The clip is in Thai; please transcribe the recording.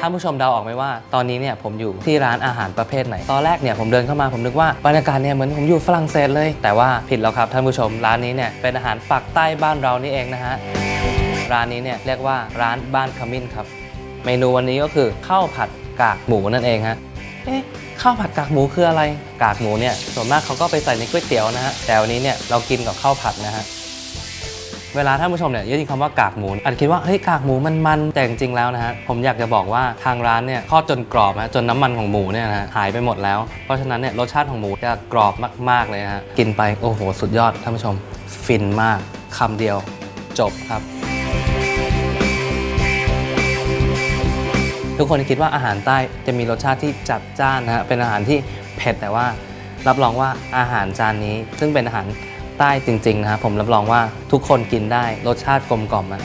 ท่านผู้ชมเดาออกไหมว่า ตอนนี้เนี่ยผมอยู่ที่ร้านอาหารประเภทไหน ตอนแรกเนี่ยผมเดินเข้ามาผมนึกว่าบรรยากาศเนี่ยเหมือนผมอยู่ฝรั่งเศสเลย แต่ว่าผิดแล้วครับท่านผู้ชมร้านนี้เนี่ยเป็นอาหารปากใต้บ้านเรานี่เองนะฮะร้านนี้เนี่ยเรียกว่าร้านบ้านขมิ้นครับ เมนูวันนี้ก็คือข้าวผัดกากหมูนั่นเองฮะเอ๊ะข้าวผัดกากหมูคืออะไร กากหมูเนี่ยส่วนมากเขาก็ไปใส่ในก๋วยเตี๋ยวนะฮะแต่วันนี้เนี่ยเรากินกับข้าวผัดนะฮะ เวลาท่านผู้ชมเนี่ยได้ยินคำว่ากากหมูอาจจะคิดว่าเฮ้ยกากหมูมันมันแต่จริงๆแล้วนะฮะผมอยากจะบอกว่าทางร้านเนี่ยทอดจนกรอบนะจนน้ำมันของหมูเนี่ยนะฮะหายไปหมดแล้ว เพราะฉะนั้นเนี่ยรสชาติของหมูจะกรอบมากๆเลยนะฮะกินไปโอ้โหสุดยอดท่านผู้ชม ฟินมากคำเดียวจบครับทุกคนคิดว่าอาหารใต้จะมีรสชาติที่จัดจ้านนะฮะเป็นอาหารที่เผ็ดแต่ว่ารับรองว่าอาหารจานนี้ ซึ่งเป็นอาหาร ใต้จริงๆนะครับผมรับรองว่าทุกคนกินได้รสชาติกลมกล่อมอะ